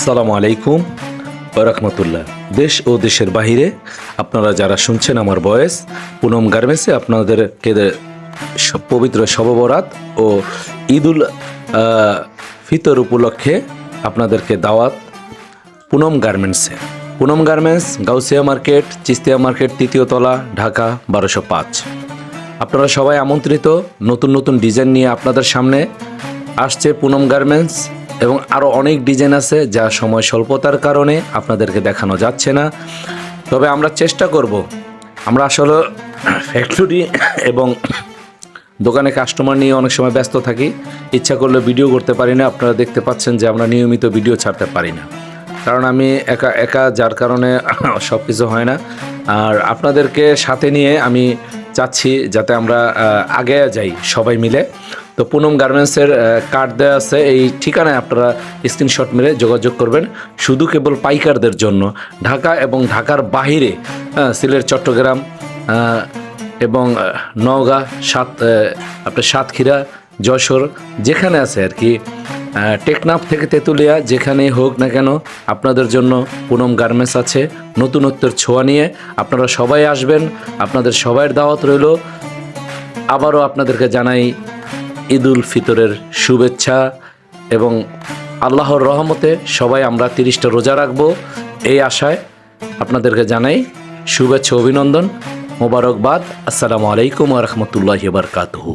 আসসালামু আলাইকুম রহমতুল্লাহ। দেশ ও দেশের বাহিরে আপনারা যারা শুনছেন আমার বয়স পুনম গার্মেন্টসে আপনাদেরকে পবিত্র শববরাত ও ঈদুল ফিতর উপলক্ষে আপনাদেরকে দাওয়াত পুনম গার্মেন্টসে। Poonam garments, Gausia market, Chistia market, তৃতীয় তলা, ঢাকা, বারোশো পাঁচ। আপনারা সবাই আমন্ত্রিত, নতুন নতুন ডিজাইন নিয়ে আপনাদের সামনে আসছে পুনম গার্মেন্টস। এবং আরও অনেক ডিজাইন আছে যা সময় স্বল্পতার কারণে আপনাদেরকে দেখানো যাচ্ছে না। তবে আমরা চেষ্টা করব। আমরা আসলে ফ্যাক্টরি এবং দোকানে কাস্টমার নিয়ে অনেক সময় ব্যস্ত থাকি। ইচ্ছা করলে ভিডিও করতে পারি না। আপনারা দেখতে পাচ্ছেন যে আমরা নিয়মিত ভিডিও ছাড়তে পারি না। কারণ আমি একা একা, যার কারণে সব কিছু হয় না। আর আপনাদেরকে সাথে নিয়ে আমি চাচ্ছি যাতে আমরা আগে যাই সবাই মিলে। তো পুনম গার্মেন্টসের কার্ড দেওয়া আছে। এই ঠিকানায় আপনারা স্ক্রিনশট মেরে যোগাযোগ করবেন। শুধু কেবল পাইকারদের জন্য। ঢাকা এবং ঢাকার বাহিরে সিলেট, চট্টগ্রাম এবং নওগাঁ, সাত আপনার সাতক্ষীরা, যশোর, যেখানে আছে আর কি টেকনাফ থেকে তেঁতুলিয়া যেখানেই হোক না কেন আপনাদের জন্য পুনম গার্মেন্টস আছে, নতুনত্বের ছোঁয়া নিয়ে আপনারা সবাই আসবেন, আপনাদের সবাইয়ের দাওয়াত রইল। আবারও আপনাদেরকে জানাই ঈদুল ফিতরের শুভেচ্ছা এবং আল্লাহর রহমতে সবাই আমরা তিরিশটা রোজা রাখব। এই আশায় আপনাদেরকে জানাই শুভেচ্ছা, অভিনন্দন, মোবারকবাদ। আসসালামু আলাইকুম রহমতুল্লাহ বারকাতহু।